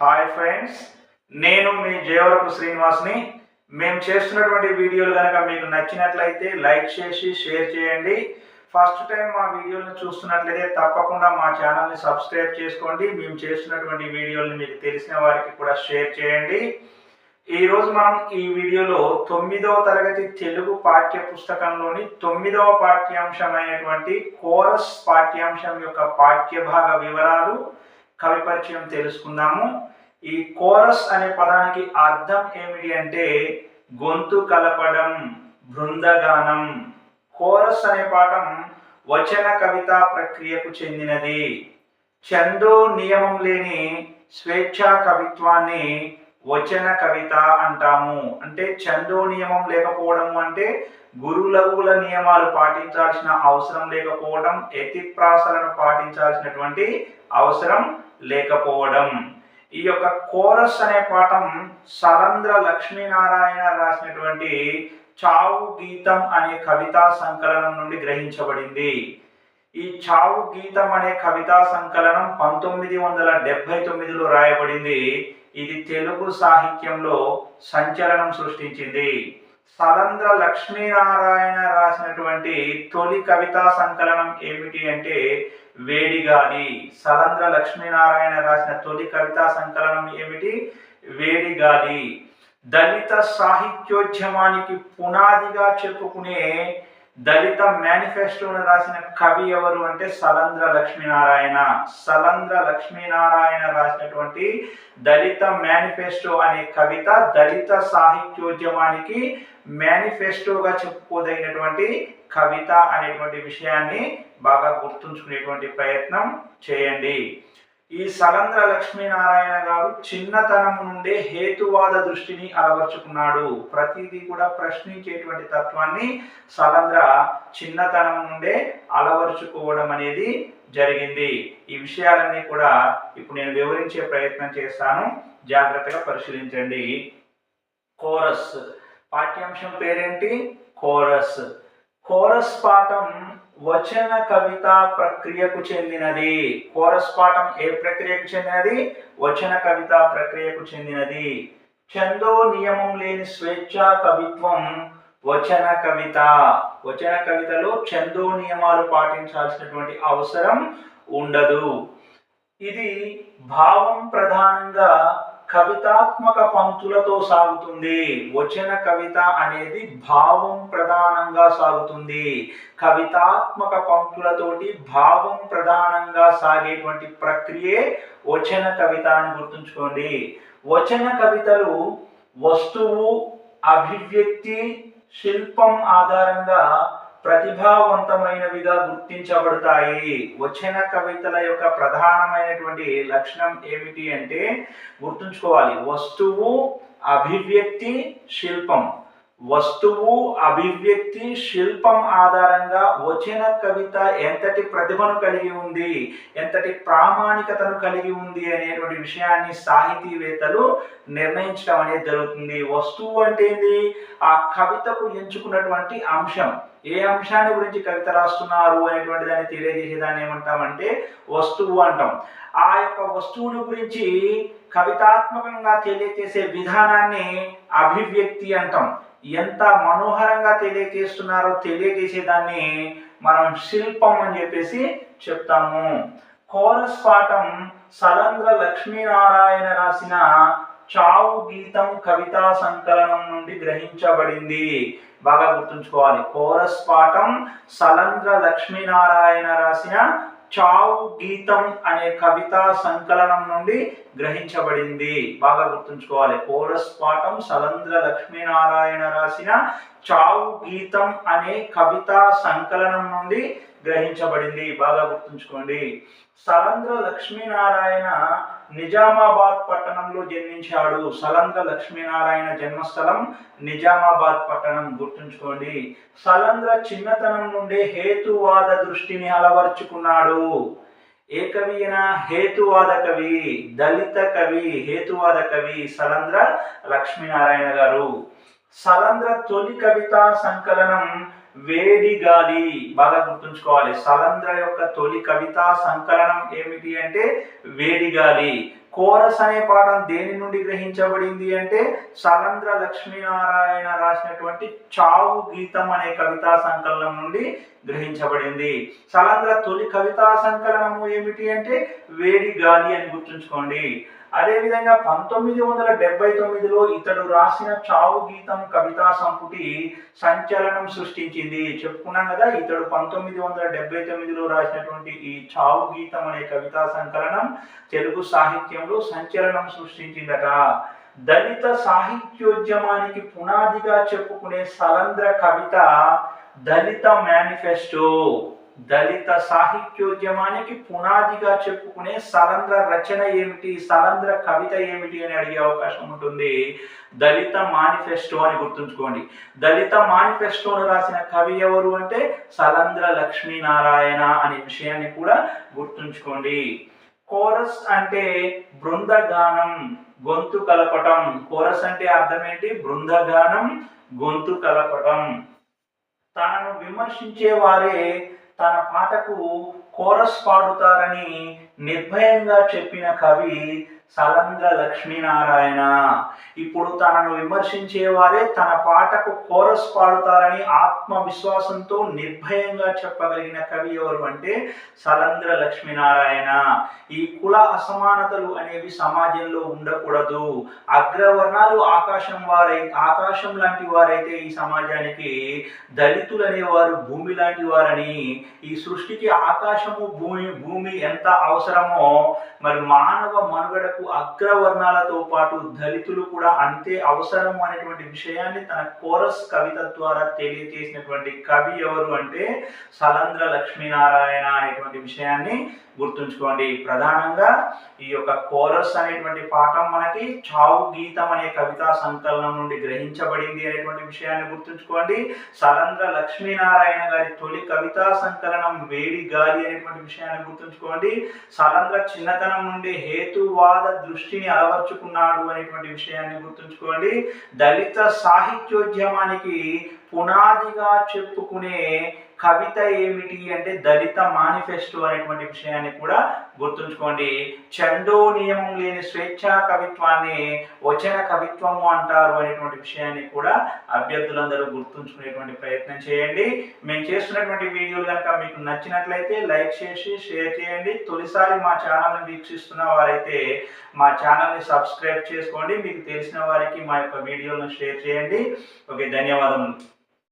Hi friends నేను మీ జయవరపు శ్రీనివాస్ని. మేము చేస్తున్నటువంటి వీడియోలు కనుక మీకు నచ్చినట్లయితే లైక్ చేసి షేర్ చేయండి. ఫస్ట్ టైం మా వీడియోలను చూస్తున్నట్లయితే తప్పకుండా మా ఛానల్ని సబ్స్క్రైబ్ చేసుకోండి. మేము చేస్తున్నటువంటి వీడియోలను మీకు తెలిసిన వారికి కూడా షేర్ చేయండి. ఈరోజు మనం ఈ వీడియోలో తొమ్మిదవ తరగతి తెలుగు పాఠ్య పుస్తకంలోని తొమ్మిదవ పాఠ్యాంశమైనటువంటి కోరస్ పాఠ్యాంశం యొక్క పాఠ్య భాగ వివరాలు కవి పరిచయం తెలుసుకుందాము. ఈ కోరస్ అనే పదానికి అర్థం ఏమిటి అంటే గొంతు కలపడం బృందగానం. కోరస్ అనే పాఠం వచన కవిత ప్రక్రియకు చెందినది. చందో నియమం లేని స్వేచ్ఛా కవిత్వాన్ని వచన కవిత అంటాము. అంటే చందో నియమం లేకపోవడం అంటే గురులగుల నియమాలు పాటించాల్సిన అవసరం లేకపోవడం ఎతిప్రాసలను పాటించాల్సినటువంటి అవసరం లేకపోవడం. ఈ యొక్క కోరస్ అనే పాఠం సలంద్ర లక్ష్మీనారాయణ రాసినటువంటి చావు గీతం అనే కవితా సంకలనం నుండి గ్రహించబడింది. ఈ చావు గీతం అనే కవితా సంకలనం పంతొమ్మిది వందల డెబ్బై తొమ్మిదిలో రాయబడింది. ఇది తెలుగు సాహిత్యంలో సంచలనం సృష్టించింది. సలంద్ర లక్ష్మీనారాయణ రాసినటువంటి తొలి కవితా సంకలనం ఏమిటి అంటే వేడిగాలి సలంద్ర లక్ష్మీనారాయణ రాసిన తొలి కవితా సంకలనం ఏమిటి? వేడిగాలి దళిత సాహిత్యోద్యమానికి పునాదిగా చెప్పుకునే దళిత మేనిఫెస్టోను రాసిన కవి ఎవరు అంటే సలంద్ర లక్ష్మీనారాయణ. సలంద్ర లక్ష్మీనారాయణ రాసినటువంటి దళిత మేనిఫెస్టో అనే కవిత దళిత సాహిత్యోద్యమానికి మేనిఫెస్టోగా చెప్పుకోదగినటువంటి కవిత అనేటువంటి విషయాన్ని బాగా గుర్తుంచుకునేటువంటి ప్రయత్నం చేయండి. ఈ సలంద్ర లక్ష్మీనారాయణ గారు చిన్నతనం నుండే హేతువాద దృష్టిని అలవర్చుకున్నాడు. ప్రతిదీ కూడా ప్రశ్నించేటువంటి తత్వాన్ని సలంద్ర చిన్నతనం నుండే అలవర్చుకోవడం అనేది జరిగింది. ఈ విషయాలన్నీ కూడా ఇప్పుడు నేను వివరించే ప్రయత్నం చేస్తాను. జాగ్రత్తగా పరిశీలించండి. కోరస్ పాఠ్యాంశం పేరేంటి? కోరస్. కోరస్ పాఠం వచన కవిత ప్రక్రియకు చెందినది. కోరస్ పాఠం ఏ ప్రక్రియకు చెందినది? వచన కవిత ప్రక్రియకు చెందినది. చందో నియమం లేని స్వేచ్ఛా కవిత్వం వచన కవిత. వచన కవితలో చందో నియమాలు పాటించాల్సినటువంటి అవసరం ఉండదు. ఇది భావం ప్రధానంగా కవితాత్మక పంక్తులతో సాగుతుంది. వచన కవిత అనేది భావం ప్రధానంగా సాగుతుంది. కవితాత్మక పంక్తులతోటి భావం ప్రధానంగా సాగేటువంటి ప్రక్రియే వచన కవిత అని గుర్తుంచుకోండి. వచన కవితలు వస్తువు అభివ్యక్తి శిల్పం ఆధారంగా ప్రతిభావంతమైనవిగా గుర్తించబడతాయి. వచ్చిన కవితల యొక్క ప్రధానమైనటువంటి లక్షణం ఏమిటి అంటే గుర్తుంచుకోవాలి. వస్తువు అభివ్యక్తి శిల్పం. వస్తువు అభివ్యక్తి శిల్పం ఆధారంగా వచన కవిత ఎంతటి ప్రతిభను కలిగి ఉంది ఎంతటి ప్రామాణికతను కలిగి ఉంది అనేటువంటి విషయాన్ని సాహితీవేత్తలు నిర్ణయించడం అనేది జరుగుతుంది. వస్తువు అంటే ఏంది? ఆ కవితకు ఎంచుకున్నటువంటి అంశం. ఏ అంశాన్ని గురించి కవిత రాస్తున్నారు అనేటువంటి దాన్ని తెలియజేసేదాన్ని ఏమంటామంటే వస్తువు అంటాం. ఆ యొక్క వస్తువుల గురించి కవితాత్మకంగా తెలియజేసే విధానాన్ని అభివ్యక్తి అంటాం. ఎంత మనోహరంగా తెలియజేస్తున్నారో తెలియజేసేదాన్ని మనం శిల్పం అని చెప్పేసి చెప్తాము. కోరస్ పాఠం సలంద్ర లక్ష్మీనారాయణ రాసిన చావు గీతం కవితా సంకలనం నుండి గ్రహించబడింది. బాగా గుర్తుంచుకోవాలి. కోరస్ పాఠం సలంద్ర లక్ష్మీనారాయణ రాసిన చావు గీతం అనే కవితా సంకలనం నుండి గ్రహించబడింది. బాగా గుర్తుంచుకోవాలి. కోరస్ పాఠం సలంద్ర లక్ష్మీనారాయణ రాసిన చావు గీతం అనే కవితా సంకలనం నుండి గ్రహించబడింది. బాగా గుర్తుంచుకోండి. సలంద్ర లక్ష్మీనారాయణ నిజామాబాద్ పట్టణంలో జన్మించాడు సలంద్ర లక్ష్మీనారాయణ జన్మస్థలం నిజామాబాద్ పట్టణం. గుర్తుంచుకోండి సలంద్ర చిన్నతనం నుండే హేతువాద దృష్టిని అలవర్చుకున్నాడు. ఏకవియన హేతువాద కవి దళిత కవి హేతువాద కవి సలంద్ర లక్ష్మీనారాయణ గారు. సలంద్ర తొలి కవితా సంకలనం వేడి గాలి బాగా గుర్తుంచుకోవాలి. సలంద్ర యొక్క తొలి కవితా సంకలనం ఏమిటి అంటే వేడి గాలి. కోరస్ అనే పాఠం దేని నుండి గ్రహించబడింది అంటే సలంద్ర లక్ష్మీనారాయణ రాసినటువంటి చావు గీతం అనే కవితా సంకలనం నుండి గ్రహించబడింది. సలంద్ర తొలి కవితా సంకలనము ఏమిటి అంటే వేడి గాలి అని గుర్తుంచుకోండి. అదేవిధంగా పంతొమ్మిది వందల డెబ్బై తొమ్మిదిలో ఇతడు రాసిన చావు గీతం కవితా సంపుటి సంచలనం సృష్టించింది. చెప్పుకున్నాం కదా ఇతడు పంతొమ్మిది వందల డెబ్బై తొమ్మిదిలో రాసినటువంటి ఈ చావు గీతం అనే కవితా సంకలనం తెలుగు సాహిత్యంలో సంచలనం సృష్టించిందట. దళిత సాహిత్యోద్యమానికి పునాదిగా చెప్పుకునే సలంద్ర కవిత దళిత మేనిఫెస్టో దళిత సాహిత్యోద్యమానికి పునాదిగా చెప్పుకునే సలంద్ర రచన ఏమిటి సలంద్ర కవిత ఏమిటి అని అడిగే అవకాశం ఉంటుంది. దళిత మానిఫెస్టో అని గుర్తుంచుకోండి. దళిత మానిఫెస్టోను రాసిన కవి ఎవరు అంటే సలంద్ర లక్ష్మీనారాయణ అనే విషయాన్ని కూడా గుర్తుంచుకోండి. కోరస్ అంటే బృందగానం గొంతు కలపటం. కోరస్ అంటే అర్థం ఏంటి? బృందగానం గొంతు కలపటం. తనను విమర్శించే వారే తన పాటకు కోరస్ పాడుతారని నిర్భయంగా చెప్పిన కవి సలంద్ర లక్ష్మీనారాయణ ఇప్పుడు తనను విమర్శించే వారే తన పాటకు కోరస్ పాడుతారని ఆత్మవిశ్వాసంతో నిర్భయంగా చెప్పగలిగిన కవి ఎవరు అంటే సలంద్ర లక్ష్మీనారాయణ ఈ కుల అసమానతలు అనేవి సమాజంలో ఉండకూడదు. అగ్రవర్ణాలు ఆకాశం వారై ఆకాశం లాంటి వారైతే ఈ సమాజానికి దళితులు అనేవారు భూమి లాంటి వారని. ఈ సృష్టికి ఆకాశము భూమి భూమి ఎంత అవసరమో మరి మానవ మనుగడ మేరకు అగ్రవర్ణాలతో పాటు దళితులు కూడా అంతే అవసరం అనేటువంటి విషయాన్ని తన కోరస్ కవిత ద్వారా తెలియజేసినటువంటి కవి ఎవరు అంటే సలంద్ర లక్ష్మీనారాయణ అనేటువంటి విషయాన్ని గుర్తుంచుకోండి. ప్రధానంగా ఈ యొక్క కోరస్ అనేటువంటి పాఠం మనకి చావు గీతం అనే కవితా సంకలనం నుండి గ్రహించబడింది అనేటువంటి విషయాన్ని గుర్తుంచుకోండి. సలంద్ర లక్ష్మీనారాయణ గారి తొలి కవితా సంకలనం వేడి గాలి అనేటువంటి విషయాన్ని గుర్తుంచుకోండి. సలంద్ర చిన్నతనం నుండి హేతువాద దృష్టిని అలవర్చుకున్నాడు అనేటువంటి విషయాన్ని గుర్తుంచుకోండి. దళిత సాహిత్యోద్యమానికి పునాదిగా చెప్పుకునే కవిత ఏమిటి అంటే దళిత మానిఫెస్టో అనేటువంటి విషయాన్ని కూడా గుర్తుంచుకోండి. చండో నియమం లేని స్వేచ్ఛా కవిత్వాన్ని వచన కవిత్వము అంటారు అనేటువంటి విషయాన్ని కూడా అభ్యర్థులందరూ గుర్తుంచుకునేటువంటి ప్రయత్నం చేయండి. మేము చేస్తున్నటువంటి వీడియోలు కనుక మీకు నచ్చినట్లయితే లైక్ చేసి షేర్ చేయండి. తొలిసారి మా ఛానల్ని వీక్షిస్తున్న వారైతే మా ఛానల్ని సబ్స్క్రైబ్ చేసుకోండి. మీకు తెలిసిన వారికి మా యొక్క వీడియోలను షేర్ చేయండి. ఓకే ధన్యవాదములు.